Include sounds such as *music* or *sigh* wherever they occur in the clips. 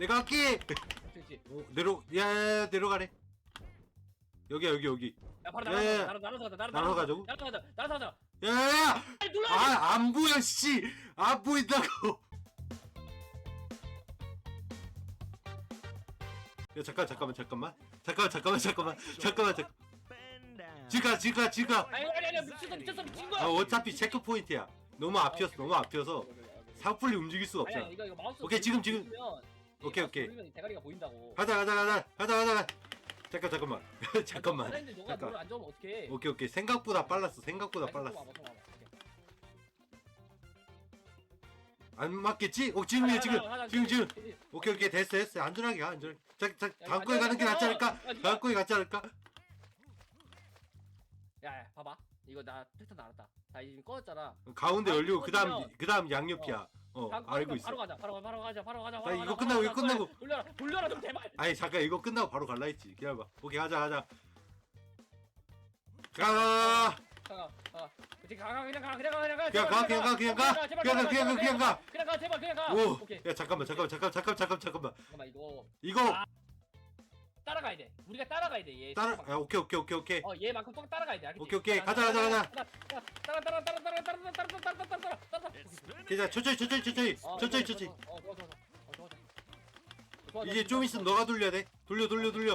내가 할게 그렇지. 어, 내려 야 내려가래 여기야 여기 여기 야 바로 예, 예. 날아서 나로 나로 나로 날아서 가자고? 날아서 가자. 날아서 가자. 야야야 빨리 눌러. 아 안 보여 씨 안 보인다고 야 잠깐 잠깐만 잠깐만 잠깐만 잠깐만 잠깐만 잠깐만 잠깐 지가 지가 지가 아니 아니 아니 미쳤어 미쳤어 미친 거야. 아 어차피 체크 포인트야 너무 앞이었어 너무 앞이어서 사풀리 움직일 수가 아니야 없잖아 이거 이거 마우스 오케이, 지금, 지금. 돌리면 오케이, 마우스 오케이. 돌리면 대가리가 보인다고. 가자 가자 가자 가자 가자 가자 잠깐 잠깐만 *laughs* 잠깐만 사람들 너가 잠깐. 너를 안 잡으면 어떡해? 오케이 오케이 생각보다 빨랐어 생각보다 아니, 좀 빨랐어 와봐, 좀 와봐. 오케이. 안 맞겠지? 어 지금이야 가자, 지금 가자, 가자, 지금 지금 그치? 오케이 오케이 됐어 됐어 안전하게 가 안전하게 자, 자 야, 다음 거에 가는 게 낫지 않을까? 야, 다음 거에 낫지 않을까? 야, 야, 봐봐. 이거 나 패턴 알았다. 나 이제 꺼졌잖아. 가운데 아, 열리고 이거 그 다음 꺼지면- 그 다음 양옆이야 어 다음 알고 꺼지면 있어 바로 가자. 바로 가, 바로 가자. 바로 가자. 자, 바로 이거 가자, 끝나고, 바로 이거 가자. 끝나고. 돌려라. 돌려라 좀 제발. 아니 잠깐 이거 끝나고 바로 갈라 했지 기다려봐 오케이 가자 가자 가 가가. 가. 그치 가가 그냥 가. 그냥 가. 그냥 가. 그냥 가, 그냥 가, 그냥 가. 제발, 그냥 가, 제발, 그냥 가, 그냥 가. 그냥 가. 제발 그냥 가. 오, 오케이. 야 잠깐만 잠깐만 잠깐 잠깐 잠깐 잠깐만 잠깐만 이거 이거 아, 따라가야 돼. 우리가 따라가야 돼. 얘. 따라 야 오케이 오케이 오케이 오케이 어 얘만큼 또 따라가야 돼. 알겠지? 오케이, 오케이. 가자, 가자, 가자. 따라 따라 따라 따라 따라 따라 따라 따라 따라 따라 따라. 괜찮아 천천히 천천히 천천히 어, 천천히 좋아, 천천히 좋아, 좋아. 어, 좋아, 좋아, 좋아. 어, 좋아, 좋아. 좋아, 이제 좋아, 좀 좋아. 있으면 너가 돌려야 돼 돌려 돌려 돌려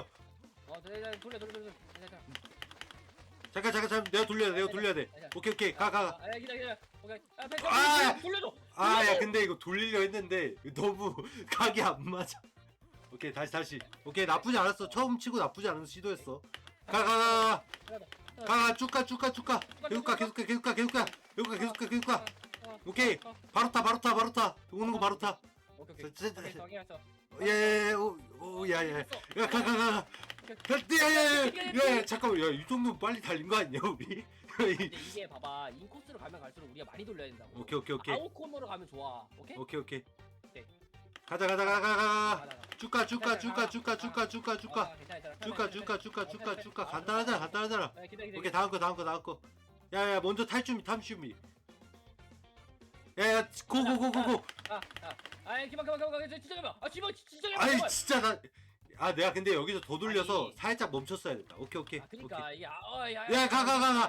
어, 돌려, 돌려, 돌려, 돌려, 돌려. 괜찮아. 잠깐 잠깐 잠깐 내가 돌려야 돼 내가 돌려야 돼 오케이 오케이 가가가 아, 야, 기다려, 기다려. 오케이. 아, 배, 아! 돌려줘. 아야 근데 이거 돌리려 했는데 너무 각이 안 맞아 오케이 다시 다시. 오케이 나쁘지 않았어. 처음 치고 나쁘지 않은 시도했어. 가가가 가. 가쭉가쭉가쭉 가. 계속 가 계속 가 계속 가 계속 가. 계속 가 계속 가 계속 가. 오케이. 바로 타 바로 타 바로 타. 오는 거 바로 타. 오케이, 오케이. 저, 저, 오케이, 저, 정리했어. 예예예. 오야야야. 가가 가가. 야야야야. 잠깐만. 야이 정도면 빨리 달린 거 아니야 우리? 근데 *laughs* 이게 봐봐. 인코스로 가면 갈수록 우리가 많이 돌려야 된다고. 오케이 오케이 오케이. 아웃 코너로 가면 좋아. 오케이? 오케이 오케이. 가자 가자 가자, 가자. 쭉가 쭉가 쭉가 쭉가 쭉가 쭉가 쭉가 아, 괜찮아. 쭉가 쭉가 쭉가 쭉가 쭉가 간단하잖아 간단하잖아 아, 기다려. 오케이 다음 거 다음 거 다음 거 야야 먼저 탈 준비 탐 준비 야야 고고고고고 아, 아. 기만, 기만, 기만, 기만. 진짜 기만. 아, 기만, 진짜. 아이 제발. 진짜 나 아 내가 근데 여기서 더 돌려서 아니. 살짝 멈췄어야 됐다 오케이 오케이 아, 그니까 이게 아, 어, 야, 야, 가, 가, 가, 가.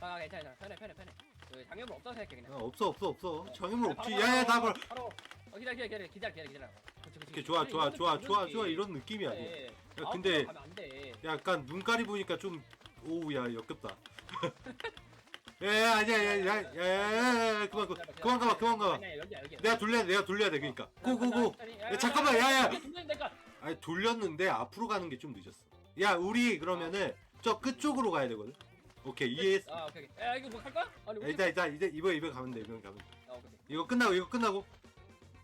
가, 괜찮아, 괜찮아. 편해, 편해, 편해. 그 장애물 없다고 생각해 그냥. 아, 없어 없어 없어 장애물 없지 바로, 야야 다 바로, 벌 바로. 어, 기다려, 기다려, 기다려, 기다려, 기다려, 기다려. 그치, 그치. 오케이 좋아 그래, 좋아 좋아 좋아. 좋아 이런 느낌이 아니야 그래. 야, 아웃으로 근데- 가면 안 돼. 약간 눈깔이 보니까 좀 오우 야 역겹다 *laughs* 야 아니야 야야야야 그만 그만 그만 가봐 그만 가봐 아니야, 여기야, 여기야. 내가 돌려야 돼 내가 돌려야 돼 그러니까 고고고 야, 야, 잠깐만, 야, 야. 이게. 아니 돌렸는데 앞으로 가는 게 좀 늦었어 야 우리 그러면은 저 끝쪽으로 가야 되거든 오케이 이해했어 아, 오케이, 오케이. 야, 이거 뭐 할까? 아니, 야, 우리 일단 일단 이제 이번 이번 가면 돼 이번 가면 돼 아, 오케이. 이거 끝나고 이거 끝나고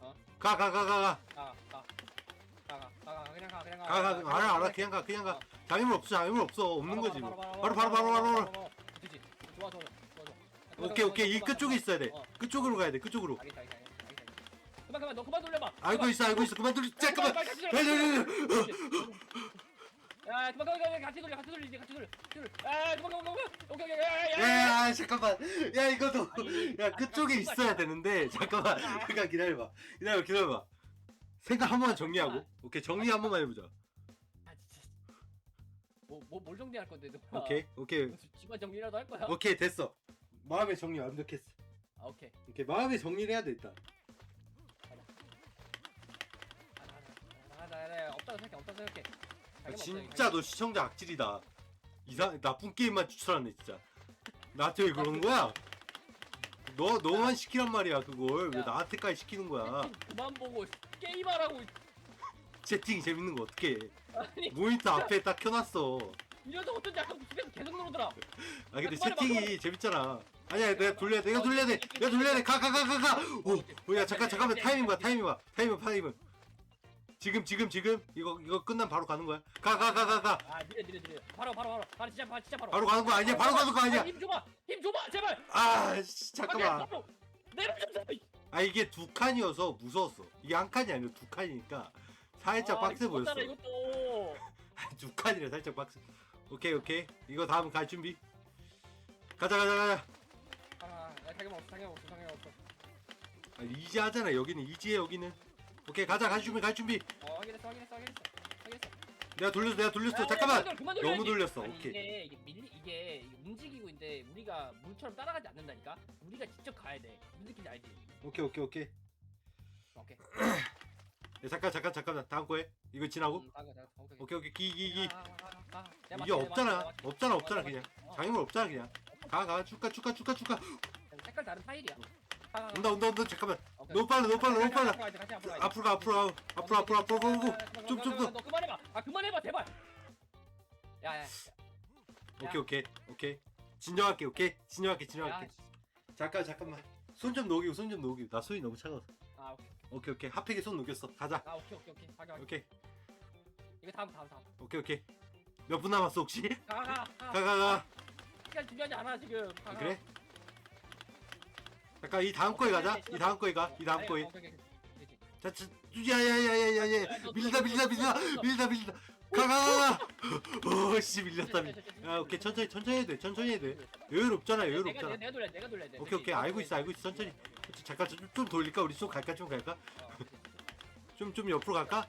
어? 가 가 가 가 가 가, 가. 가, 가, 가, 가, 그냥 가, 그냥 가. 가 가 알아 알아 그냥 가 그냥 가 장애물 없어 장애물 없어 없는 거지 뭐 바로 바로 바로 바로 바로 그치. 좋아, 좋아, 좋아, 좋아. 오케이 오케이 이 끝쪽에 있어야 돼 어. 끝쪽으로 가야 돼 끝쪽으로 알겠다, 알겠다, 알겠다, 알겠다. 그만, 그만, 너 그만 돌려봐. 알고 있어 알고 있어 그만 돌리 잠깐만. 야, 그만, 그만, 그만, 같이 돌려, 같이 돌려, 이제 같이 돌려. 돌려. 야, 그만, 그만, 그만. 오케이, 오케이, 야, 야, 야. 야, 야, 잠깐만. 야, 이거도. 아니, 야, 끝쪽에 있어야 되는데. 잠깐만. 잠깐 기다려봐. 기다려봐, 기다려봐. 생각 한 번만 정리하고. 오케이, 정리 한 번만 해보자. 아, 진짜. 뭐, 뭐, 뭘 정리할 건데, 너? 오케이, 오케이. 집안 정리라도 할 거야? 오케이, 됐어. 마음의 정리 완벽했어. 아, 오케이. 오케이, 마음의 정리를 해야 돼, 일단. 아, 나, 나, 나, 나, 나, 없다고 생각해, 없다고 생각해. 아, 자기만 진짜 너 시청자 악질이다. 이상, 나쁜 게임만 추천하네, 진짜. 나한테 왜 그러는 거야? 너, 너만 시키란 말이야, 그걸. 왜 야. 나한테까지 시키는 거야? 그만 보고 게임하라고. 채팅 재밌는 거 어떻게? 아니, 모니터 앞에 딱 켜놨어. 이러다 어쩐지 아까 집에서 계속 누르더라. 아 근데 빨리 채팅이 재밌잖아. 아니야 내가 돌려야 돼. 내가 돌려야 돼. 내가 돌려야 돼. 가 가 가 가 가. 오, 오, 야 잠깐 잠깐만 타이밍 봐. 타이밍 봐. 타이밍 타이밍. 지금 지금 지금 이거 이거 끝나면 바로 가는 거야. 가 가 가 가 가. 아, 느려, 느려, 느려. 바로, 바로, 바로. 바로, 진짜, 바로, 진짜 바로. 바로 가는 거 아니야. 바로 가는 거 아니야. 힘 줘봐, 힘 줘봐, 제발. 아 씨, 잠깐만. 내려 좀. 아 이게 두 칸이어서 무서웠어. 이게 한 칸이 아니라 두 칸이니까 살짝 빡세 보였어. 아, 이것도. *laughs* 두 칸이라 살짝 빡세. 오케이 오케이. 이거 다음 갈 준비. 가자 가자 가자. 아, 야, 자기만 없어, 자기만 없어, 없어. 아, 이지 하잖아. 여기는 이지해 여기는. 오케이 가자. 갈 준비 갈 준비. 어 확인했어 확인했어 확인했어. 확인했어. 내가 돌렸어 내가 돌렸어. 야, 잠깐만. 그만 돌려, 그만 너무 돌려야지. 돌렸어. 아니, 오케이. 이게 이게 밀리 이게, 움직이고 있는데 우리가 물처럼 따라가지 않는다니까? 우리가 직접 가야 돼. 느낌인지 알지? 오케이 오케이 오케이. 오케이. 야, *clears throat* 잠깐 잠깐 잠깐만. 다음 거에? 이거 지나고? 음, 가가, 가가, 오케이, 오케이. 오케이 기 기기. 가, 가, 가, 가, 가. 내가 이게 맞춰, 내가 없잖아. 맞춰, 내가 없잖아. 없잖아 어, 그냥. 어, 장애물 없잖아 그냥. 가 가. 축가 축가 축가 축가. 색깔 다른 타일이야 가. 온다 온다 온다. 잠깐만. 오케이. 너무 빨라 너무 빨라 너무 빨라. 같이 가야지, 같이 앞으로 가야지. 앞으로 가 앞으로 가 앞으로 앞으로 앞으로 고고 좀, 좀 더. 너 그만해봐. 아 그만해봐 제발. 야야 오케이 오케이 오케이. 진정할게 오케이? 진정할게 야, 진정할게. 잠깐 잠깐만. 손 좀 녹이고 손 좀 녹이고. 나 손이 너무 차가워서. 아 오케이 오케이. 오케이 핫팩에 손 녹였어. 가자. 아 오케이 오케이 오케이. 가게 가게 오케이. 이거 다음 다음 다음. 오케이 오케이. 몇 분 남았어 혹시? 가가 가. 가가 가. 시간 중요하지 않아 지금. 가, 가. 그래 잠깐 이 다음 거에 가자. 이 다음 거에 가 이 다음 아니, 거에. 자, 자, 야야야야야야. 밀다 밀다 밀다 밀다 밀다. 가가가. 오씨 밀렸다 밀. 야 오케이. 천천히 천천히 해도 돼. 천천히 해도 돼. 여유롭 없잖아 여유롭 내가 돌려 내가 돌려야 돼. 오케이 오케이. 알고 있어 알고 있어. 천천히. 잠깐 좀, 좀 돌릴까? 우리 좀 갈까? 좀 갈까? *laughs* 좀 좀 옆으로 갈까?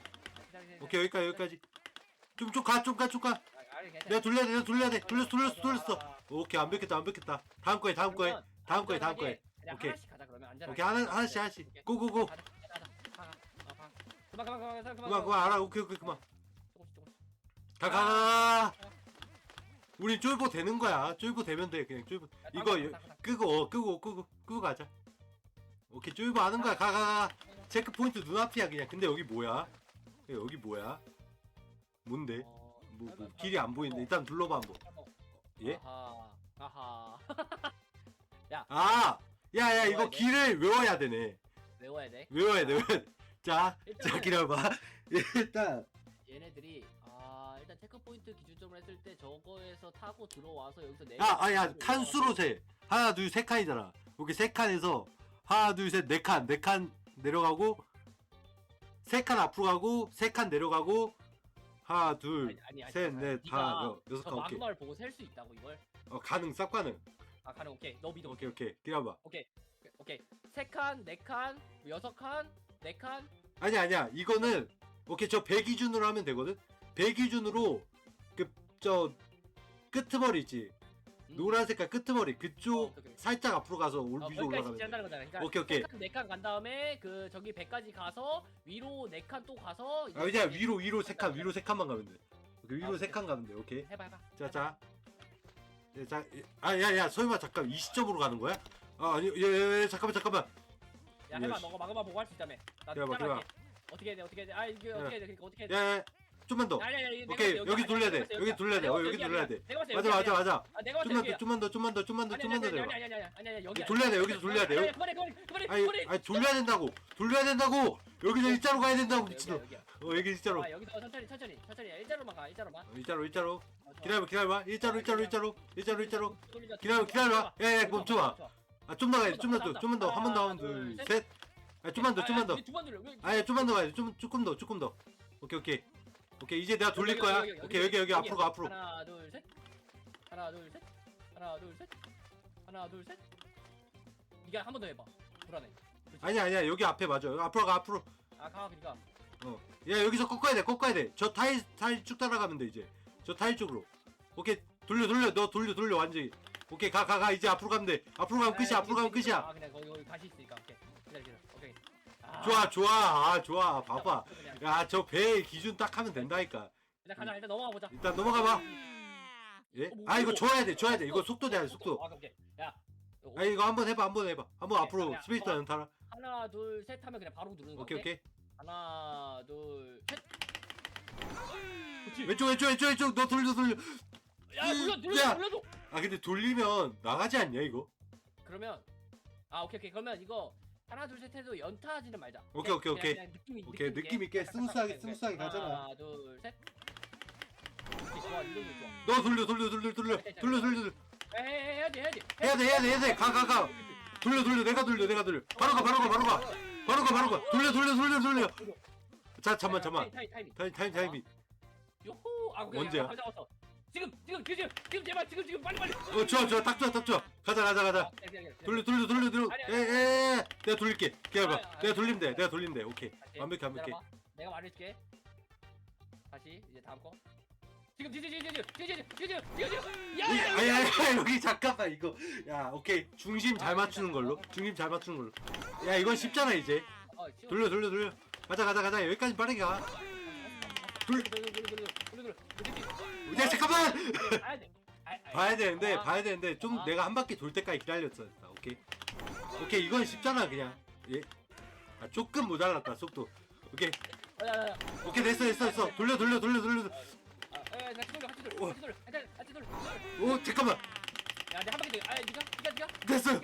오케이 여기까지 여기까지. 좀 좀 가 좀 가 좀 가. 내가 돌려야 돼 내가 돌려야 돼. 돌렸어 돌렸어 돌렸어. 오케이 안 뺏겼다 안 뺏겼다. 다음 거에 다음 거에. 다음 거에 다음 거에 오케이. 하나씩 가자 그러면. 안전하게 오케이. 하나 하나씩 하나씩. 고고고. 가자, 가자, 가자. 가, 가. 어, 그만 그만 그만 그만 그만 그만. 알아. 오케이 오케이. 그만. 조금씩 조금씩. 가가 우리 쫄보 되는 거야. 쫄보 되면 돼 그냥. 쫄보. 야, 이거 여- 가자, 가자. 끄고 어 끄고 끄고 끄고 가자. 오케이. 쫄보 하는 거야. 가가가. 체크 포인트 눈앞이야 그냥. 근데 여기 뭐야? 여기 뭐야? 뭔데? 어, 뭐, 뭐 가자, 길이 안 보이는데. 일단 둘러봐 한번. 가자. 예? 아하. 아하. *laughs* 아 야야 이거 외워야 돼? 길을 외워야 되네. 외워야 돼? 외워야 돼 외워야 돼. 자, 자 일단은 기다려봐. *laughs* 일단. 얘네들이 아 일단 체크 포인트 기준점을 했을 때 저거에서 타고 들어와서 여기서 내 야 아 야 칸수로 세. 하나 둘 세 칸이잖아. 여기 세 칸에서 하나 둘 셋 네 칸. 네 칸 내려가고 세 칸 앞으로 가고 세 칸 내려가고 하나 둘 셋, 넷, 다, 여- 여섯 저 칸, 오케이. 마그마를 보고 셀 수 있다고 이걸? 어, 가능 싹 가능 아 가능. 오케이. 너 믿어. 오케이 오케이. 기다려봐. 오케이. 오케이. 세칸네칸 여섯 칸네 칸. 아니야 아니야. 이거는 오케이 저배 기준으로 하면 되거든. 배 기준으로 그 저 끄트머리 있지? 노란 색깔 끄트머리. 그쪽 어, 오케이, 오케이. 살짝 앞으로 가서 올 어, 위로 거기까지 올라가면 돼 진행한다는 거잖아. 그러니까 오케이, 오케이. 네칸 간 다음에 그 저기 배까지 가서 위로 네 칸 또 가서 아 그냥 위로 위로 세칸 위로 세 칸만 가면 돼. 오케이, 위로 아, 세 오케이. 칸 가면 돼. 오케이. 해봐 해봐. 자자 자, 아, 야, 야, 설마 잠깐 이 시점으로 가는 거야? 아, 아니, 야, 야, 야, 잠깐만, 잠깐만. 야 해봐 야, 씨. 너가 마그마 보고 할 수 있다며. 나 기다려봐, 따라할게. 어떻게 해야 돼 어떻게 해야 돼? 아 이게 어떻게 해야 돼? 그러니까 어떻게 해야 돼? 야, 야, 좀만 더. 야, 야, 야, 내가 오케이, 여기 돌려야 돼. 여기 돌려야 돼. 어, 여기 때 돌려야 돼. 내가 맞아, 맞아. 맞아. 아 내가 때 좀만 더. 좀만 더, 좀만 더, 좀만 더, 좀만 더 아니. 아니, 아니, 아니, 여기 돌려야 돼, 여기서 돌려야 돼. 그만해 그만해 그만해 아니, 돌려야 된다고. 돌려야 된다고. 여기서 일자로 가야 된다고, 미친놈. 어, 여기 일자로. 아, 여기서 천천히 천천히 천천히 일자로만 가 일자로만. 어, 일자로, 일자로. 어, 좋아. 기다려봐, 기다려봐. 일자로, 일자로, 일자로. 일자로, 일자로. 기다려, 돌리자. 기다려봐. 야, 야, 좋아, 멈춰봐. 좋아. 아, 좀더 가야 돼. 좀만 더, 좀만 더. 한 번 더, 한 번, 둘, 셋. 아, 좀만 더, 좀만 더. 아, 두번 돌려. 왜- 아, 야, 좀만 더 가야 돼. 좀, 조금 더, 조금 더. 오케이, 오케이. 오케이, 이제 내가 돌릴 거야. 오케이, 여기, 여기, 앞으로 가, 앞으로. 하나 둘 셋. 하나 둘 셋. 하나 둘 셋. 하나 둘 셋. 네가 한 번 더 해봐. 불안해. 아니야, 아니야. 여기 앞에 맞아. 여기 앞으로 가, 앞으로. 아 가, 그러니까. 어. 야 여기서 꺾어야 돼 꺾어야 돼 저 타일 타일 쭉 따라가면 돼 이제 저 타일 쪽으로 오케이 돌려 돌려 너 돌려 돌려 완전히 오케이 가 가 가 이제 앞으로 가면 돼 앞으로 가면 끝이야 앞으로 가면 끝이야 아 그냥 거기 거기 가시 좋아 좋아 아 좋아 봐봐 야 저 배 기준 딱 하면 된다니까 일단 가자. 일단 넘어가 보자. 일단 넘어가 봐 예? 어, 뭐, 아 이거 뭐. 줘야 돼 줘야 돼 이거 속도 돼야 돼 속도 아 오케이. 야. 아 이거 한번 해봐 한번 해봐 한번 앞으로 그냥 스페이스 안 타라 하나 둘 셋 하면 그냥 바로 누르는 거. 오케이 오케이 하나 둘 셋. 그렇지. 왼쪽 왼쪽 왼쪽 왼쪽 너 돌려 돌려 야 야. 눌러 눌러줘. 아 근데 돌리면 나가지 않냐 이거 그러면 아 오케이 오케이 그러면 이거 하나 둘 셋 해도 연타하지는 말자. 오케이, 오케이, 그냥- 오케이. 그냥 느낌 있- 오케이, 느낌 있게 스무스하게, 딱, 스무스하게 딱, 가잖아. 하나 둘 셋. 오케이, 좋아 이런 거 좋아. 너 돌려 돌려 돌려 돌려 돌려 돌려 돌려 에이 해야지 해야지. 해야 돼 해야 돼 해야 돼가 가가 돌려 돌려 내가 돌려 내가 돌려 바로 가 바로 가 바로 가 바로 가 바로 가 돌려 돌려 돌려 돌려 자 잠만 잠만 타임 타임 타임. 타임 타임 타임이 요호 아 오케이 언제야? 감 잡았어. 지금 지금 지금 지금 제발 지금 지금 빨리 빨리. 어 좋아 좋아 딱 좋아 딱 좋아 가자 가자 가자 돌려 돌려 돌려 돌려 아니, 아니. 에에 내가 돌릴게 기다려봐 아니, 아니. 내가 돌리면 돼 내가 돌리면 돼 오케이 다시, 완벽해 완벽해 기다려봐. 내가 말해줄게. 다시 이제 다음 거. 지금 지금 지금 지금 지금 지금 지금 지금 지금. 이- 야야야. 아니 아니 여기 잠깐만 이거 야 오케이 중심 잘 아, 맞추는 걸로 중심 잘 맞추는 걸로 야 이건 쉽잖아 이제 어, 지금. 돌려 돌려 돌려 가자 가자 가자 여기까지 빠르게 가 돌려 돌려 돌려 돌려 돌려 돌려 돌려. 야 잠깐만 봐야 돼. 아, 아, 봐야 되는데 아, 봐야 되는데 좀 아. 내가 한 바퀴 돌 때까지 기다렸어 오케이 오케이 이건 쉽잖아 그냥 예 아, 조금 모자랐다 속도 오케이 야, 야, 야. 오케이 됐어 됐어 됐어 돌려 돌려 돌려 돌려 아, 야, 야, 같이 돌려 같이 돌려 어. 같이 돌려 같이 같이 돌려. 오 잠깐만 야, 내한 바퀴 더. 아, 니가 니가 니가. 됐어요 어,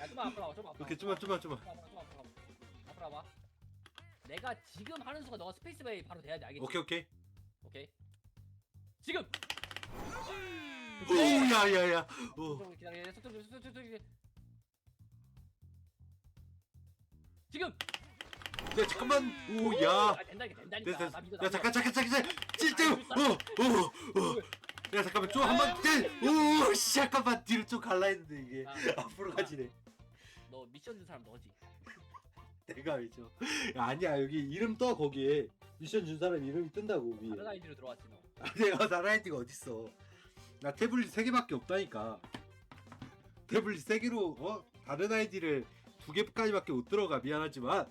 야, 좀만 앞으로 와봐. 좀만 앞으로. 오케이 좀만 좀만 좀만 앞으로 와봐, 좀만 앞으로 와봐. 앞으로 와봐. 내가 지금 하는 수가 너가 스페이스 베이 바로 돼야 돼. 알겠지? 오케이 오케이 오케이. 지금. 오야야야 오 좀 기다려. 속도 좀 속도 좀. 지금. 야 잠깐만 오야 아, 된다 이게 된다니까. 됐어 나 됐어 믿어. 나야 믿어. 잠깐 잠깐 잠깐 진짜 오오오야 잠깐만 좀 한번 오 잠깐만 뒤로 좀 갈라 했는데 이게 아, 앞으로 가지네 너 미션 준 사람 너지. *laughs* 내가 왜죠 야 아니야 여기 이름 떠 거기에 미션 준 사람 이름이 뜬다고 위에 다른 아이디로 들어왔지 너. 아, 내가 *laughs* 나라이티가 어딨어 나 태블릿 3개밖에 없다니까 태블릿 3개로 어? 다른 아이디를 두 개까지밖에 못 들어가 미안하지만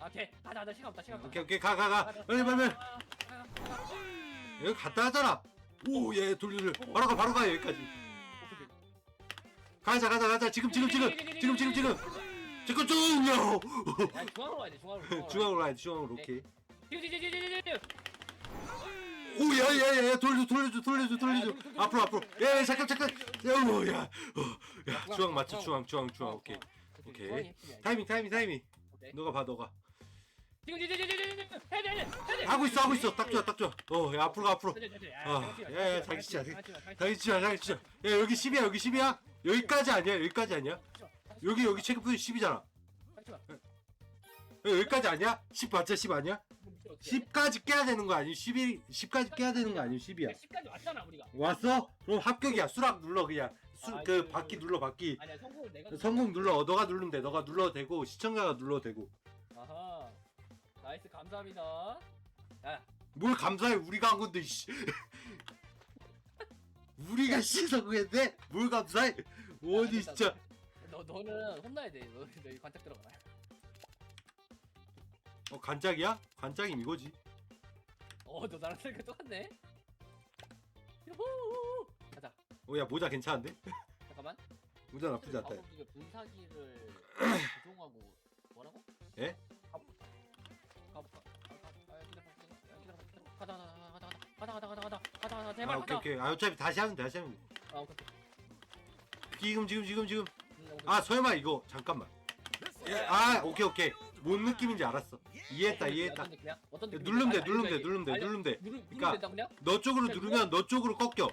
아, 오케이. 가자, 가자. 시간 없다. 시간 없다. 오케이 오케이 가 가가 가자. 빨리 빨리 빨리 아, 아, 아. 여기 갔다 하잖아 오예 돌려 돌려 바로 가 바로 가 여기까지 오케이. 가자 가자 가자 지금 지금 지금 지금 지금 지금 잠깐 좀요 야, 중앙으로 가야 돼. 중앙으로. 중앙으로 가야 돼 중앙으로 오케이 오야야야 돌려 돌려줘 돌려줘 돌려줘 앞으로 앞으로 야 잠깐 잠깐 야오야 어, 야 중앙 맞춰 중앙 중앙 중앙 오케이 오케이. 타이밍 타이밍 타이밍 오케이. 너가 봐 너가 지금 지금 지금 지금 지금 해야 돼 해야 돼 해야 돼. 하고 있어 하고 있어 딱 좋아 딱 좋아 어야 앞으로 가 앞으로. 아, 야, 야, 장난치지 자기 마, 자기 진짜 자기 진짜 야 여기 10이야 여기 10이야 여기까지 아니야 여기까지 아니야 여기 여기 체크포인트 10이잖아 장난치지 마. 여기까지 아니야 10 맞자 10 아니야? 10까지 깨야 되는 거 아니야 11 10까지 깨야 되는 거 아니야 10이야 10까지 왔잖아 우리가. 왔어 그럼 합격이야 수락 눌러 그냥 수, 아, 그 이거, 바퀴 이거. 눌러 바퀴 아니야 성공을 내가. 성공 눌러 너가 누르면 돼 너가 눌러도 되고 시청자가 눌러도 되고 아하. 나이스 감사합니다. 야, 뭘 감사해 우리가 한 건데 씨. *laughs* 우리가 그랬는데 뭘 감사해 어디 진짜 너 너는 혼나야 돼. 너, 너 관짝 들어가. 어 간짝이야? 간짝임 이거지 어, 너 나랑 생각 똑같네. 유후. 가자. 어야 모자 괜찮은데? 잠깐만. 모자 나쁘지 않다 이게 분사기를 조종하고 뭐라고? 예? 가볼까? 아. 가자, 가자, 가자, 가자, 가자, 가자, 가자, 가자, 가자, 제발 아 오케이 가자. 오케이 아 어차피 다시 하면 돼 다시 하면 돼 아, 오케이. 지금 지금 지금 지금 음, 오케이. 아 설마 이거 잠깐만 예, 아 오케이 오케이 뭔 느낌인지 알았어 이해했다 이해했다 느낌이야? 어떤 느낌이야? 어떤 느낌이야? 누르면 돼 누르면 돼. 누르면 돼 누르면 돼 누르 그러니까 된다 그냥? 너 쪽으로 누르면 너 쪽으로 꺾여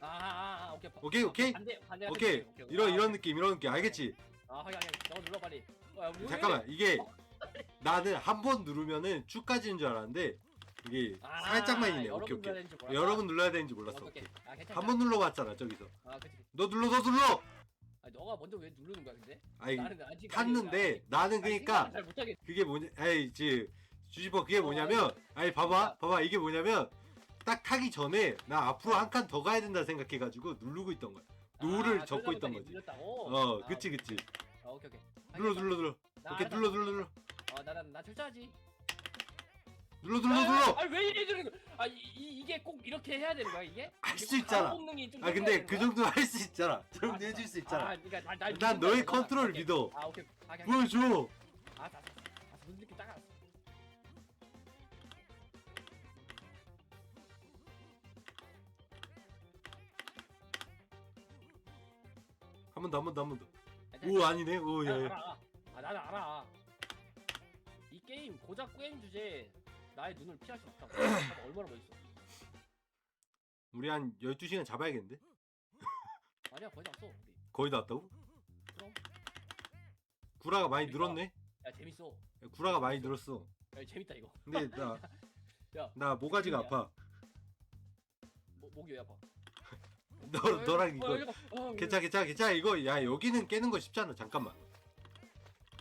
아, 아, 아, 오케이. 오케이, 오케이? 반대 반대. 오케이 이런 이런 느낌 이런 느낌 알겠지? 아, 하긴 하긴. 너 눌러 빨리. 어, 야, 왜 잠깐만? 이게 *laughs* 나는 한 번 누르면은 쭉 가지는 줄 알았는데 이게 아, 살짝만 있네 여러분 오케이 오케이 눌러야 되는지 몰랐다. 여러분 눌러야 되는지 어, 몰랐어 오케이, 오케이 오케이. 아, 괜찮아. 한 번 눌러봤잖아 저기서 아. 그치. 너 눌러 너 눌러 아, 너가 먼저 왜 누르는 거야, 근데? 아니 나는 아직 탔는데 나는 그러니까 잘 못하겠. 그게 뭐냐 아이 이제 주지퍼 그게 뭐냐면 아니 봐봐 봐봐 이게 뭐냐면 딱 타기 전에 나 앞으로 한 칸 더 가야 된다 생각해가지고 누르고 있던 거야 노를 적고 있던 거지? 어 아, 그치 그치 아, 오케이 오케이. 눌러 눌러 눌러 나 오케이. 눌러 눌러 눌러 어, 나는 나 철저하지. 눌러 눌러 눌러 아니 왜 이래 저래? 아, 이, 이 이게 꼭 이렇게 해야 되는 거야, 이게? 할 이게 수꼭 있잖아. 본능이 좀 아 근데 생겨야 그 정도 할 수 있잖아 저 거야? 정도 아, 해줄 수 아, 있잖아 그러니까 날, 날난 너의 믿는다는. 컨트롤을 오케이. 믿어 아, 오케이. 아, 그냥 보여줘 아, 다, 다, 다, 눈딱 알았어. 한번 더 한 번 더 한 번 더오 괜찮아. 아니네 나는 오야야 알아. 아, 나는 알아. 이 게임 고작 게임 주제 나의 눈을 피할 수 없다고. 봐봐, *clears throat* 얼마나 멋있어. 우리 한 12시간 잡아야겠는데 *laughs* 아니야, 거의 다 왔어. 우리. 거의 다 왔다고? 그럼. 구라가 많이 그러니까. 늘었네 야, 재밌어. 야, 구라가 많이 늘었어 야, 재밌다 이거. 근데 나 *laughs* 야. 나 모가지가? 아파 목- 목이 왜 아파? *laughs* 너 어, 너랑 어, 이거. 어. 괜찮아 괜찮아 괜찮아 이거 야 여기는 깨는 거 쉽잖아 잠깐만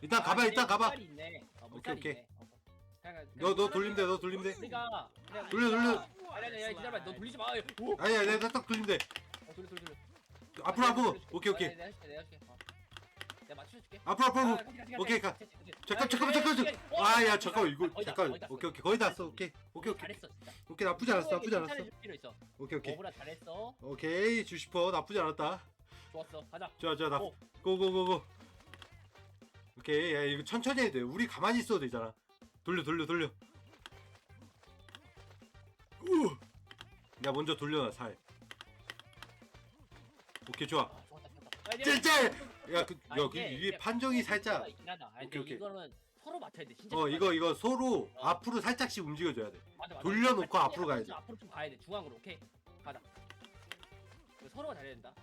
일단 아, 가봐 일단 가봐 있네. 어, 물살이 오케이. 있네. 어, 너너 돌림대 너 돌림대 그러니까 그냥 돌려, 돌려. 아니 아니 아니 기다려봐. 너 돌리지 마. 오. 아니야 내가 딱 돌림대 어, 돌려 돌려 돌려. 앞으로 아, 앞으로 오케이. 오케이 아, 내가 해줄게 내가 해줄게. 어. 내가 맞춰줄게. 앞으로 앞으로 아, 앞으로 오케이, 같이. 잠깐 아, 잠깐만 잠깐만. 어, 아야 거의 잠깐만 이거 잠깐. 오케이 오케이 거의 다 왔어 오케이 오케이 오케이 잘했어 진짜. 오케이 나쁘지 않았어 나쁘지 않았어 칭찬해줄 필요 있어. 오케이 오케이 어브라 잘했어. 오케이 주시퍼 나쁘지 않았다 좋았어. 가자. 좋아 좋아 나 오. 고고고고 오케이 야 이거 천천히 해도 돼 우리 가만히 있어도 되잖아 돌려 돌려 돌려 우. 야 먼저 돌려놔 살 오케이 좋아 아, 좋았다 좋았다. 아, 짤짤 야그 아, 여기 이게- 이게 판정이 살짝 포인트가 있긴 하다. 아니, 오케이, 근데 오케이. 이거는 서로 맡아야 돼. 진짜. 어 이거 이거 서로 어. 앞으로 살짝씩 움직여줘야 돼 맞아, 맞아. 돌려놓고 앞으로 가야지. 앞으로 좀 가야 돼. 중앙으로. 오케이. 이거 서로가 잘해야 된다.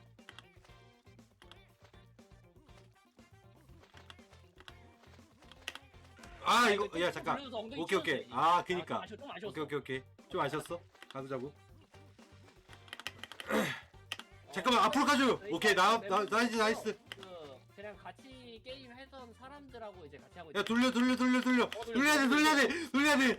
아 이거 좀야 잠깐. 엉덩이 오케이 오케이. 치워줘야지. 아 그니까. 좀 아쉬워, 좀 아쉬웠어. 오케이 오케이 오케이. 좀 아셨어. 가보자고. *clears throat* 잠깐만 어, 앞으로 가줘. 그러니까 오케이 나 나 나이스 나이스. 그 그냥 같이 게임 했던 사람들하고 이제 같이 하고 야 있어. 돌려 돌려 돌려 돌려. 어, 돌려, 돌려야 돼 돌려, 돌려야 돼 돌려야 돼.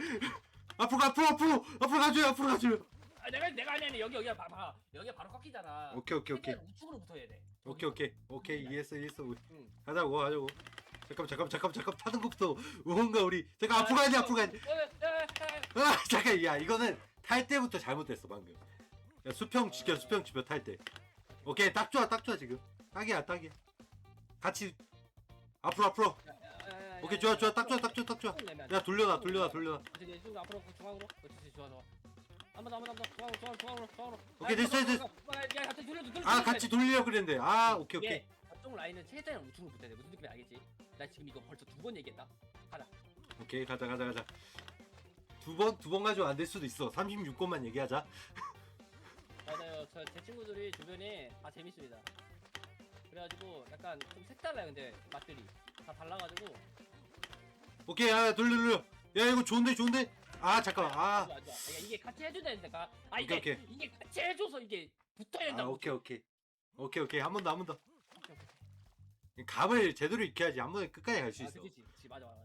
앞으로 가 앞으로 앞으로 앞으로 가줘요 앞으로 가줘요 아, 내가 내가 아니 아니 여기 여기 봐 봐. 여기 바로 꺾이잖아. 오케이 오케이 오케이. 최대한 우측으로 붙어야 돼. 오케이 오케이. 오케이 이해했어 이해했어. 우리 응. 가자고 가자고 잠깐 잠깐 잠깐 잠깐 타는 것부터 뭔가 우리 잠깐 앞으로 가야 돼 앞으로 가야 돼 돼. 아 잠깐 야 이거는 탈 때부터 잘못됐어 방금 야 수평 지켜 수평 지켜 탈때 오케이 딱 좋아 딱 좋아 지금 딱이야 딱이야 같이 앞으로 앞으로 오케이 좋아 좋아 딱 좋아 딱 좋아 딱 좋아 야 돌려놔 돌려놔 돌려놔 좀 앞으로 중앙으로. 그렇지 좋아 좋아. 한번 한번 한번 중앙으로 중앙으로 중앙으로 중앙으로. 오케이, 됐어, 됐어. 야 같이 돌려 돌려. 아 같이 돌리려고 그랬는데 아 오케이 오케이 앞쪽 라인은 최대한 우측으로 붙어야 돼. 무슨 느낌인지 알겠지? 나 지금 이거 벌써 두 번 얘기했다. 오케이 가자 가자 가자 두 번 두 번 가지고 안 될 수도 있어 36권만 얘기하자 맞아요. 저 제 친구들이 주변에 다 재밌습니다. 그래가지고 약간 좀 색달라요. 근데 맛들이 다 달라가지고. 오케이 야 돌려 돌려 야 이거 좋은데 좋은데 아 잠깐만 아 좋아, 좋아. 그러니까 이게 같이 해줘야 되니까. 아 오케이, 이게 오케이. 이게 같이 해줘서 이게 붙어야 아 된다. 오케이 오케이 오케이 오케이 한 번 더 한 번더 감을 제대로 익혀야지 한 번에 끝까지 갈 수 아, 있어 그치, 그치, 맞아, 맞아.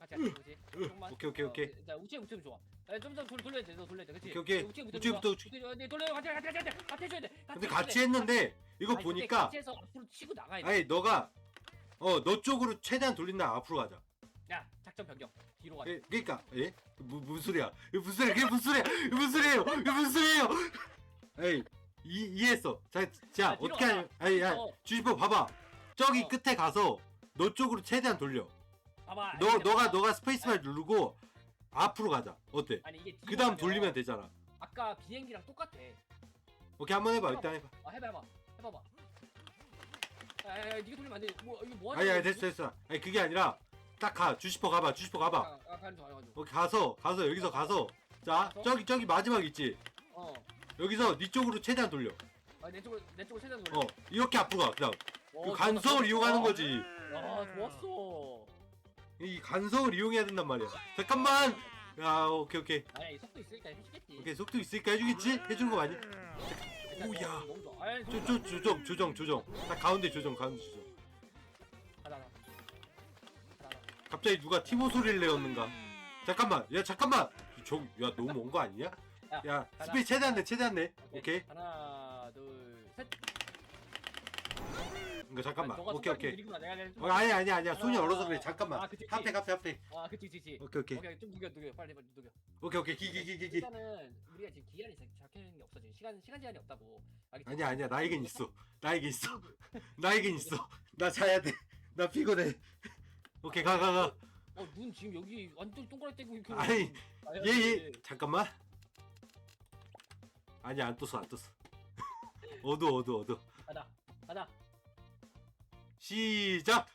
같이 할게, 그치? 조금만. 오케이, 오케이, 어, 오케이. 자, 우측에 붙으면 좋아. 좀더 돌려야 돼, 너 돌려야 돼, 그치? 오케이, 오케이. 우측에 붙으면 우측부터, 좋아. 우측. 우측에, 네, 돌려요, 같이, 같이, 같이, 같이, 같이 해줘야 돼. 근데 해줘야 같이 돼. 했는데 이거 아니, 근데 보니까 같이 해서 앞으로 치고 나가야 돼. 아니 너가 어 너 쪽으로 최대한 돌린다 앞으로 가자 야, 작전 변경. 뒤로 가자. 예, 그러니까 예? 무, 무슨 소리야 무슨 소리야 그게 무슨 소리야 이거 무슨 소리예요 이거 무슨 소리예요 에이 이, 이해했어. 자, 자 아, 뒤로 어떻게 하냐. 아니 야 어, 주시퍼 봐봐. 저기 어. 끝에 가서 너 쪽으로 최대한 돌려. 봐봐. 너 아니, 너가 봐봐. 너가 스페이스바를 누르고 앞으로 가자. 어때? 아니 이게 뒤로 그 다음 가면 돌리면 되잖아. 아까 비행기랑 똑같아. 오케이 한번 해봐. 일단 해봐. 아, 해봐, 해봐, 해봐봐. 야, 야, 야, 네가 돌리면 안 돼. 뭐 이거 뭐 하는 아니 아니 됐어 됐어. 아니 그게 아니라 딱 가. 주시퍼 가봐 주시퍼 가봐. 아, 아, 가는 중, 가는 중. 오케이 가서 가서 여기서 가서. 자 가서? 저기 저기 마지막 있지? 어. 여기서 네 쪽으로 최대한 돌려 아, 내 쪽으로 내 쪽으로 최대한 돌려. 어 이렇게 앞으로 가 그다음 어, 그 간성을 좋았다, 이용하는. 거지 아, 좋았어. 이 간성을 이용해야 된단 말이야 잠깐만 야 오케이 오케이 아니, 속도 있으니까 해주겠지. 오케이 속도 있으니까 해주겠지 해주는 거 맞니 오야. 너무- 너무 좋아. 아니, 조, 조, 조정 조정 조정 딱 가운데 조정 가운데 조정. 가자, 가자. 갑자기 누가 티모 소리를 내었는가 잠깐만 야 잠깐만 저야 너무 먼 거 아니냐 야. 스피드 최대한 내 최대한 내 오케이 하나, 둘, 셋. 이거 잠깐만 오케이 오케이 느리구나. 내가 내가 좀- 어, 아니 아니 아니야 손이 얼어서 그래 잠깐만 아, 그치, 그치. 핫팩 핫팩 핫팩 아, 그치, 그치, 그치. 오케이 오케이 오케이, 좀 누겨, 누겨, 빨리, 빨리 누겨. 오케이 오케이 기기기기기 일단은 우리가 지금 기한이 적혀 있는 게 없어 지금 시간 시간 제한이 없다고. 알겠지? 아니야 아니야 나에겐 있어 *laughs* 나에겐 있어 *laughs* 나에겐 있어 나 자야 돼나 피곤해 *laughs* 오케이 가 가가 어, 눈 지금 여기 완전 동그랗게 이렇게. 아니, 얘얘 돼. 잠깐만 아니 안 떴어 안 떴어 어두 어두 어두 가자, 가자. 시작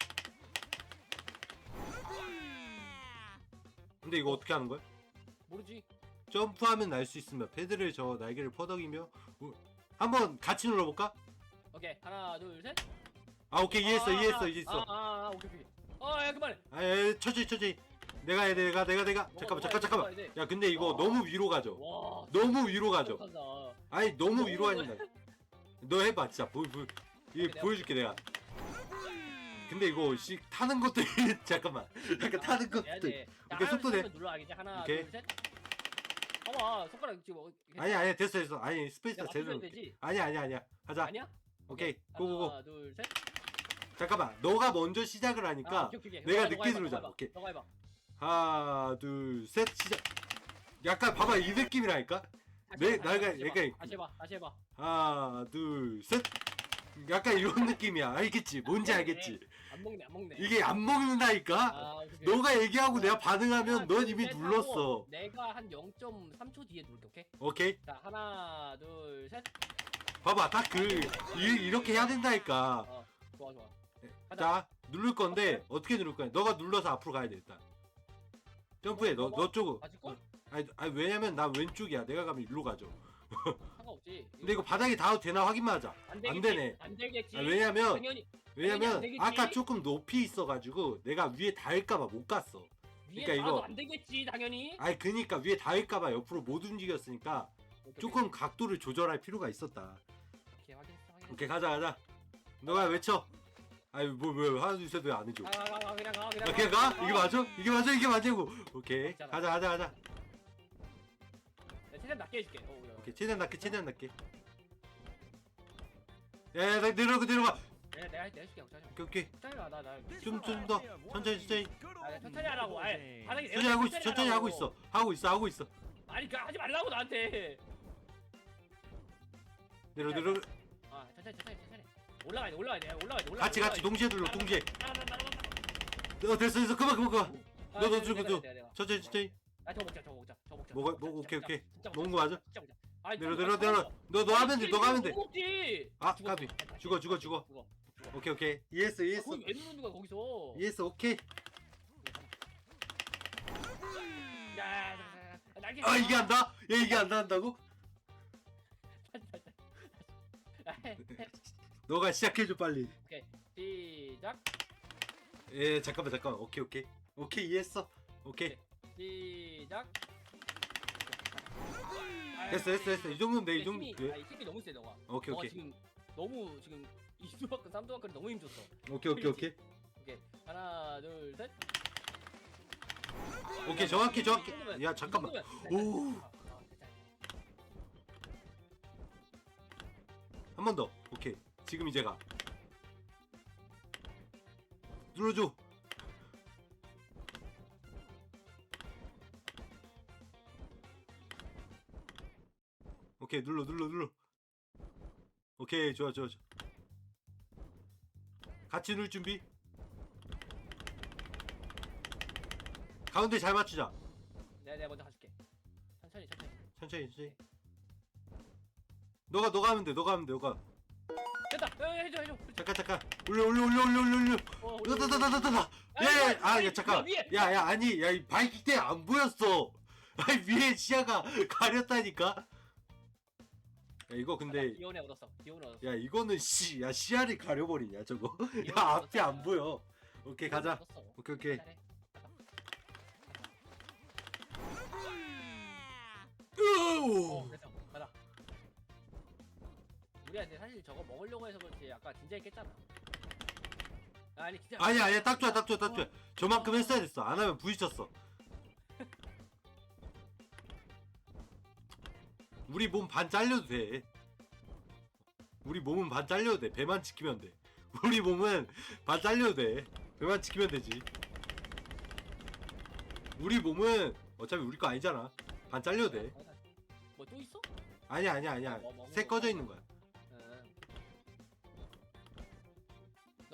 근데 이거 어떻게 하는 거야? 모르지. 점프하면 날 수 있으며 패드를 저 날개를 퍼덕이며 우- 한번 같이 눌러볼까? 오케이, 하나, 둘, 셋. 아 오케이 이해했어 아, 이해했어 아, 이해했어 아, 아, 아, 오케이, 오케이. 어, 야, 그만해. 아 예, 천천히 천천히 내가 해 내가 내가 내가. 먹어, 잠깐만 잠깐 돼, 잠깐만. 야 근데 이거 와. 너무 위로 가죠? 와 너무 위로 가죠? 감사 아니 너무 너무 위로 가진다 너 해봐 진짜. 보여 보여 이거 내가 보여줄게 내가. 근데 이거 씨 타는 것도 *laughs* 잠깐만. 약간 타는 것도. 오케이, 속도 내. 눌러 알겠지? 하나 오케이. 둘셋. 봐봐 손가락 지금 어, 아니 아니 됐어 됐어. 아니 스페이스 내가 제대로 맞추면 되지? 아니 아니 아니야. 가자. 아니야? 오케이. 고고고. 하나 둘셋. 잠깐만. 너가 먼저 시작을 하니까 아. 내가 늦게 누르자. 해봐, 오케이. 너가 해봐 하나 둘셋 시작. 약간 봐봐 이 느낌이라니까? 내- 다시 나가- 해봐, 이- 다시 해봐 다시 해봐. 하나 둘 셋. 약간 이런 느낌이야. 알겠지? 뭔지 안 알겠지. 안 먹네 안 먹네. 이게 안 먹는다니까? 아, 오케이, 오케이. 너가 얘기하고 내가 하나, 반응하면 넌 둘, 이미 셋 하고 눌렀어. 내가 한 0.3초 뒤에 누를게 오케이? 오케이. 자 하나 둘셋. 봐봐 딱 그 이렇게 해야 된다니까. 어, 좋아 좋아. 가자. 자 누를 건데 어떻게 누를 거야? 너가 눌러서 앞으로 가야 돼 일단 점프해. 너 너 쪽으로. 맞을 걸? 아니, 아니 왜냐면 나 왼쪽이야. 내가 가면 일로 가죠. *laughs* 상관없지. 근데 이거 바닥에 닿아도 되나 확인만 하자. 안, 안 되겠지. 되네. 안 되겠지. 아, 왜냐면 당연히 왜냐면 안 되겠지. 아까 조금 높이 있어가지고 내가 위에 닿을까봐 못 갔어. 위에 그러니까 이거- 닿아도 안 되겠지 당연히. 아니 그니까 위에 닿을까봐 옆으로 못 움직였으니까 조금 각도를 조절할 필요가 있었다. 오케이 확인했어 확인했어. 오케이 가자 가자. 너가 외쳐 아니 뭐뭐 하나 둘 셋 왜 안 해줘. 가, 가, 가, 가, 그냥 가 그냥 아, 그냥 가? 이게 맞아? 이게 맞아? 이게 맞냐고. 오케이. 맞잖아. 가자 가자 가자. 내가 최대한 낮게 해줄게. 어, 그래, 오케이 최대한 낮게 최대한 낮게. 야야 나 내려가 내려가. 내가 내가 해줄게 걱정하지 마 오케이 오케이. 천천히 와나나. 좀좀 더. 천천히 천천히. 아, 천천히 하라고. 아이 바닥에 천천히 하고 있어 천천히 하고 있어. 하고 있어 하고 있어. 아니 그 하지 말라고 나한테. 내려 내려. 아 천천히 천천히 천천히 올라가야 돼 올라가야 돼 올라가야 돼 올라가야 같이 돼, 같이 동시에 눌러 동시에 아, 나, 나, 나, 나, 어 됐어 됐어 그만 그만 그만 나. 너, 너 아, 저거, 내가, 내가. 천천히 천천히 아 저거 먹자 저거 먹자 저거 먹자 먹어, 먹어, 오케이, 오케이. 진짜 먹자, 거 맞아? 진짜 먹자 아니, 내려 내려 내려. 너너 하면 돼 너 하면 돼못 먹지 아, 죽어, 까비. 죽어, 죽어, 죽어, 죽어. 죽어 오케이 오케이 이해했어 아, 이해했어 거기 왜 누르는 거야 거기서 이해했어 오케이 야, 야, 야, 야, 날개 아 이게 안다? 야 이게 안 나온다고? 너가 시작해줘 빨리. 시작. 예 잠깐만 잠깐만. 오케이 오케이. 오케이 이해했어. 오케이. 시작. 됐어 됐어 됐어. 이 정도면 돼이 정도 힘이 예. 아니, 힘이 너무 세 너가. 오케이 너가 오케이. 지금 너무 지금 2수만큼 3수만큼 너무 힘줬어. 오케이 오케이 오케이. 오케이. 하나 둘셋. 오케이 정확히 정확히. 야 잠깐만. 오. 한 번 더. 오케이 지금 이제 가. 눌러줘. 오케이 눌러 눌러 눌러. 오케이 좋아 좋아 좋아. 같이 눌 준비. 가운데 잘 맞추자. 내가 내가 먼저 가줄게. 천천히 천천히. 천천히 천천히. 너가 너가 하면 돼 너가 하면 돼 너가 됐다. 야, 야, 해줘 해줘. 잠깐 잠깐. 올려 올려 올려 올려 올려 올려. 어, 올려, 올려. 다다다다다다 야, 예아야 잠깐. 위에 야 야 아니 야 이 바이킹 때안 보였어. *laughs* 아니 위에 시야가 *laughs* 가렸다니까. 야 이거 근데 기온에 얻었어. 기온에 얻었어. 야 이거는 시야 시야를 가려버리냐 저거? *laughs* 야 앞이. 안 보여. 오케이 가자. 얻었어. 오케이 오케이. 잘해. 으오. 어, 됐어. 가자. 우리한테 사실 저거 먹으려고 해서 그렇지. 아까 진지하게 깼잖아. 아니 진짜. 아니야 아니야. 딱 좋아 딱 좋아 딱 좋아. 저만큼 했어야 됐어. 안 하면 부딪혔어. 우리 몸 반 잘려도 돼. 우리 몸은 반 잘려도 돼. 배만 지키면 돼. 우리 몸은 반 잘려도 돼. 배만 지키면 되지. 우리 몸은 어차피 우리 거 아니잖아. 반 잘려도 돼. 뭐 또 있어? 아니야 아니야 아니야. 뭐, 뭐, 새 뭐, 꺼져 뭐. 있는 거야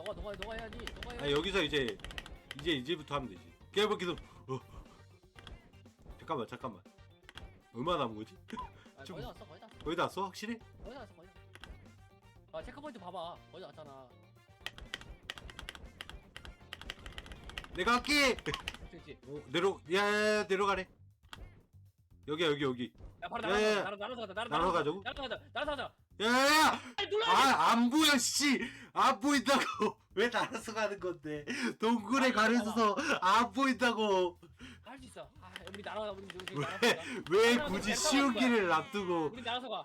너가 너가 너가 해야지. 너가 해야지. 아 여기서 이제 이제 이제부터 하면 되지 깨버 기도 어. 잠깐만 잠깐만 얼마 남은 거지? 아, *laughs* 좀- 거의 다 왔어 거의 다. 거의 다 왔어 확실히? 거의 다 왔어 거의 다. 아 체크포인트 봐봐. 거의 다 왔잖아. 내가 할게 그렇지. 어, 내려 야 내려가래 여기야 여기 여기 야 바로 야, 야, 야. 날아서 날아서 가자. 날아서 날아서 가자고? 날아서 가자. 날아서 가자. 야야야 아니 눌러. 아안 보여 씨 안 보인다고 *laughs* 왜 날아서 가는 건데 동굴에 가려서 안 보인다고 할 수 있어. 아, 우리 날아가, 우리 지금 왜? 날아서 가. 왜 하나, 굳이 둘, 셋 쉬운. 길을 놔두고 우리 날아서 가.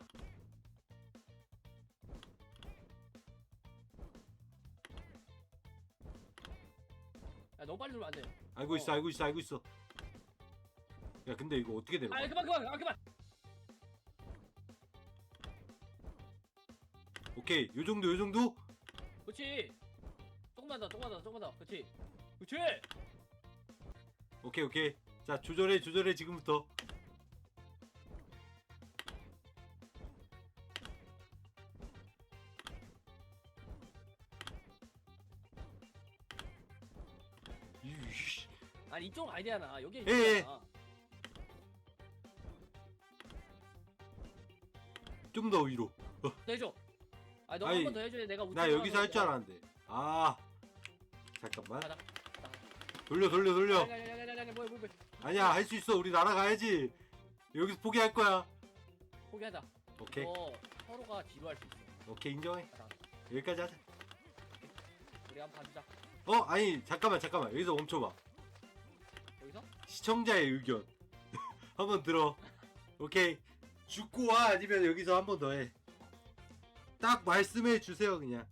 야, 너무 빨리 들면 안 돼. 알고 있어 어. 알고 있어 알고 있어 야 근데 이거 어떻게 되는 아, 그만, 그만, 아, 그만. 오케이 요 정도 요 정도 그렇지. 조금만 더, 조금만 더, 조금만 더. 그렇지. 그렇지. 오케이 오케이 자 조절해 조절해 지금부터 이씨. 아니 이쪽 아니잖아. 여기 예, 예. 있잖아. 좀 더 위로 더 해줘. 아, 너 아니, 한번더 해줘야 내가 나 여기서 할 줄 알았는데. 아 잠깐만. 가자. 돌려 돌려 돌려. 아니, 아니, 아니, 아니, 아니, 뭐야, 뭐야, 뭐야. 아니야 할 수 있어. 우리 날아가야지. 여기서 포기할 거야. 포기하자. 오케이. 어, 서로가 지루할 수 있어. 오케이 인정해. 여기까지 하자. 우리 한번 봐주자. 어 아니 잠깐만 잠깐만. 여기서 멈춰봐. 여기서? 시청자의 의견. *laughs* 한번 들어. 오케이. 죽고 와? 아니면 여기서 한 번 더 해 딱 말씀해 주세요 그냥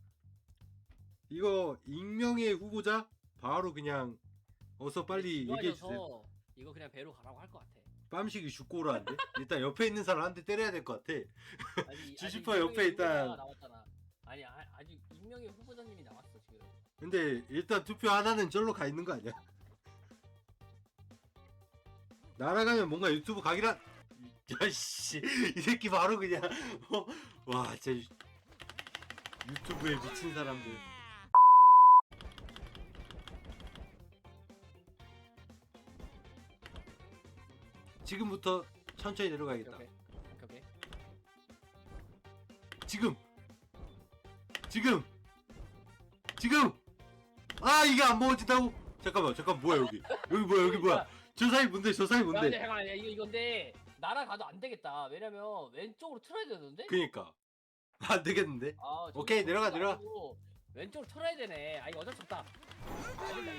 이거 익명의 후보자 바로 그냥 어서 빨리 얘기해 주세요 좋아져서 이거 그냥 배로 가라고 할 것 같아. 빰식이 죽고 오라는데 일단 옆에 있는 사람 한대 때려야 될 것 같아 아니, 아직 옆에 익명의 일단- 후보자가 나왔잖아. 아니 아, 아직 익명의 후보자님이 나왔어 지금. 근데 일단 투표 하나는 절로 가 있는 거 아니야? 날아가면 뭔가 유튜브 각이라 야씨 이 새끼 바로 그냥 어, 와 진짜 유튜브에 미친 사람들. 지금부터 천천히 오케이 내려가야겠다. 오케이 오케이. 오케이. 지금! 지금! 지금! 아 이게 안 먹어진다고? 잠깐만 잠깐 뭐야 여기? 여기 뭐야 여기 뭐야? 저 사이 뭔데 저 사이 야, 근데 뭔데 잠깐 이거 이건데 날아가도 안 되겠다. 왜냐면 왼쪽으로 틀어야 되는데. 그니까 안 되겠는데 아, 저기 오케이, 내려가, 내려가. 왼쪽으로 틀어야 되네. 아 이거 어쩔 수 없다. 이거.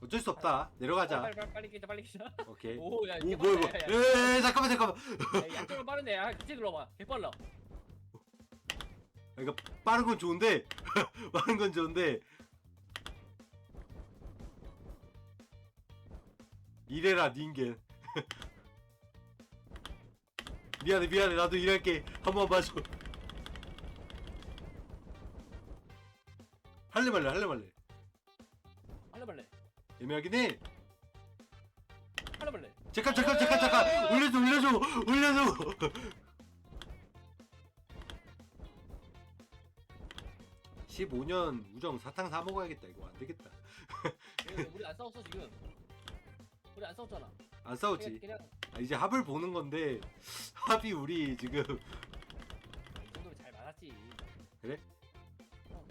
어쩔 수 없다 내려가자 빨리 빨리 빨리 끼자 빨리 끼자. 오케이 *laughs* 오, 야, 오 이게 뭐야 야, 야, 에 잠깐만 잠깐만 야, 양쪽으로 빠른데. 야, 같이 들어봐. 개 빨라. 이거 빠른 건 좋은데 *laughs* 빠른 건 좋은데 이래라 닌겐 *laughs* 미안해 미안해 나도 일할게 한 번 봐줘 할래 말래 할래 말래 할래 말래. 애매하긴 해 할래 말래. 잠깐 잠깐 잠깐 잠깐 올려줘 올려줘 올려줘 15년 우정 사탕 사 먹어야겠다 이거 안 되겠다 우리 안 싸웠어 지금. 우리 안 싸웠잖아. 안 싸웠지 그냥 아, 이제 합을 보는 건데 *laughs* 합이 우리 지금 이 정도면 잘 맞았지. 그래? 어.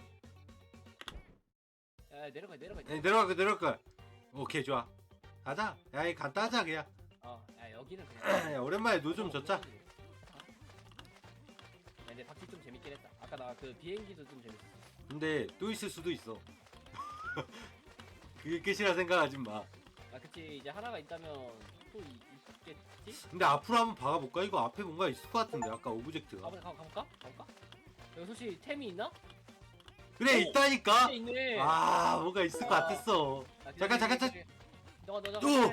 야 내려가 내려가. 아니, 내려갈까 내려갈까 오케이 좋아 가자 야이 간단하자 그냥 어, 야 여기는 그냥. *clears throat* 야, 오랜만에 노좀 줬자 야, 근데 바퀴 좀 재밌긴 했다. 아까 나 그 비행기도 좀 재밌었어. 근데 또 있을 수도 있어 *laughs* 그게 끝이라 생각하지 마 아 그치 이제 하나가 있다면 또 이- 있겠지? 근데 앞으로 한번 박아볼까 이거 앞에 뭔가 있을 것 같은데 아까 오브젝트가 가볼까? 가- 가볼까? 가볼까? 여기 혹시 템이 있나? 그래 오, 있다니까 있네. 아 뭔가 있을 것 같았어 아, 잠깐, 잠깐, 기다려. 너가 너가 또!